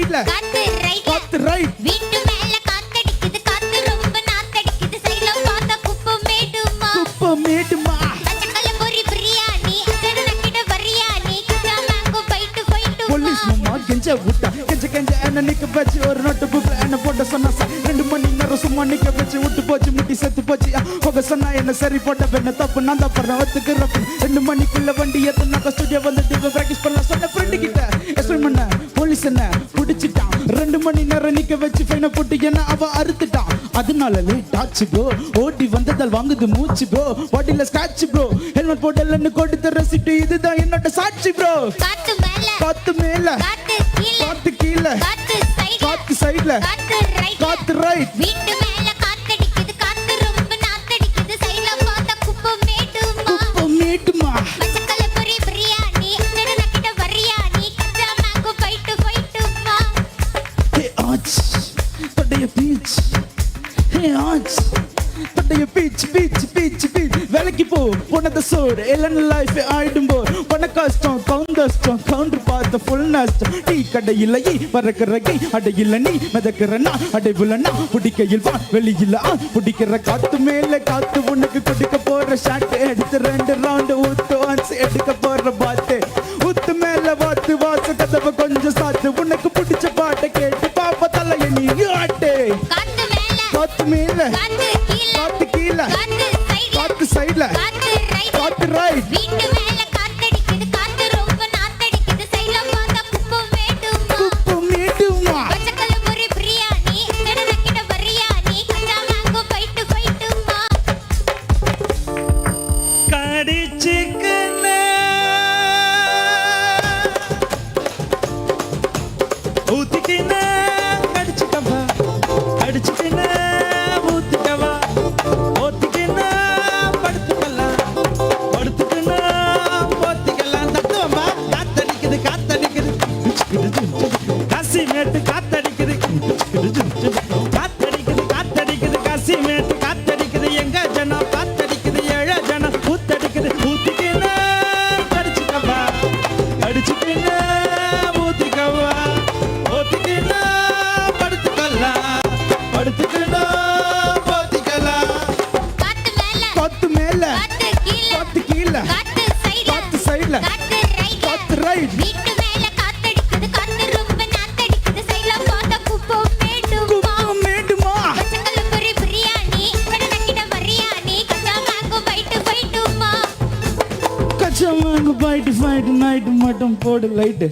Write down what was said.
ரைட்ல. காத்து ரைட். வீட்டு மேல காத்தடிக்குது காத்து ரொம்ப நாத்தடிக்குது. சைடுல பார்த்தா குப்பை மேடுமா குப்பை மேட்டுமா? பச்சக்கல்ல பொரி பிரியாணி. நக்கிட பிரியாணி கச்சா ஃபைட்டு போலீஸ் மாமா கெஞ்ச விட்டா கெஞ்ச கெஞ்ச என்ன நிக்க வச்சு ஒரு நோட்டு புக்ல என்ன போட்ட சொன்னா ரெண்டு மணி நேரம் சும்மா நிக்க வச்சு விட்டு போச்சு முட்டி செத்து போச்சு. போக சொன்னா என்ன சரி போட்ட பெண்ண தப்பு. நான் தான் ஒத்துக்கிறப்ப ரெண்டு மணிக்குள்ள வண்டி எத்தனாக்க ஸ்டுடியோ வந்துட்டு பிராக்டிஸ் பண்ண சொன்ன ஃப்ரெண்டு கிட்ட. என்ன பிடிச்சிட்டான். ரெண்டு மணி நேரம் நிக்க வச்சு ஃபைனை போட்டு என்ன அவ அறுத்துட்டான் அதனால லேட் ஆச்சு ப்ரோ ஓட்டி வந்ததால் வாங்குது மூச்சு ப்ரோ பாடியில ஸ்காட்ச் ப்ரோ ஹெல்மெட் போட்டலன்னு கொடுத்த ரசிட்டு இதுதான் என்னோட சாட்சி ப்ரோ காத்து மேல. காத்து மேல. காத்து கீழ. காத்து சைடுல காத்து ரைட் வீட்டு ஆச் தொடைய பீச் ஹே ஆச் தொடைய பீச் பீச் பீச் பீச் வேலைக்கு போ போனத சோறு எல்லாம் லைஃப் ஆயிடும் போ. பண கஷ்டம் கவுண்டஸ்டம் கவுண்டர் பார்த்த ஃபுல் நஷ்டம் டீ கடையில் ஈ பறக்கிற கை அடையில் நீ மிதக்கிற நான் அடைவுல பிடிக்கையில் வா வெளியில் ஆ பிடிக்கிற காத்து மேல காத்து உனக்கு கொடுக்க போற ஷாட் எடுத்து ரெண்டு ரவுண்டு ஊத்து ஒன்ஸ் எடுக்க போ. காத்து மேல காத்து கீழ காத்து சைடுல காத்து ரைட். வீட்டு மேல காத்தடிக்குது காத்து ரொம்ப நாத்தடிக்குது. சைடுல பார்த்தா குப்பை மேடுமா குப்பு மீட்டுமா? பச்சக்கல்ல பொரி பிரியாணி நக்கிட பிரியாணி கச்சா மேங்கோ ஃபைட்டு ஃபைட்டுமா கடிச்சுக்கல ஊத்திக்கின காத்தடிக்குது காத்தடிக்குது காசி மேட்டு காத்தடிக்குது எங்க ஜனம்? காத்தடிக்குது ஏழ ஜனம். ஊத்தடிக்குது ஊத்திக்கின கடிச்சுக்கவா? கடிச்சுக்கின ஊத்திக்கவா? ஊத்திக்கின படுத்துக்கலாம். படுத்துக்கலாம் போத்திக்கலாம். காத்து மேல. காத்து கீழ. காத்து சைடுல காத்து ரைட் ஃபைட்டுமா போயிட்டு போயிட்டு நைட்டு மட்டும் போடு லைட்டு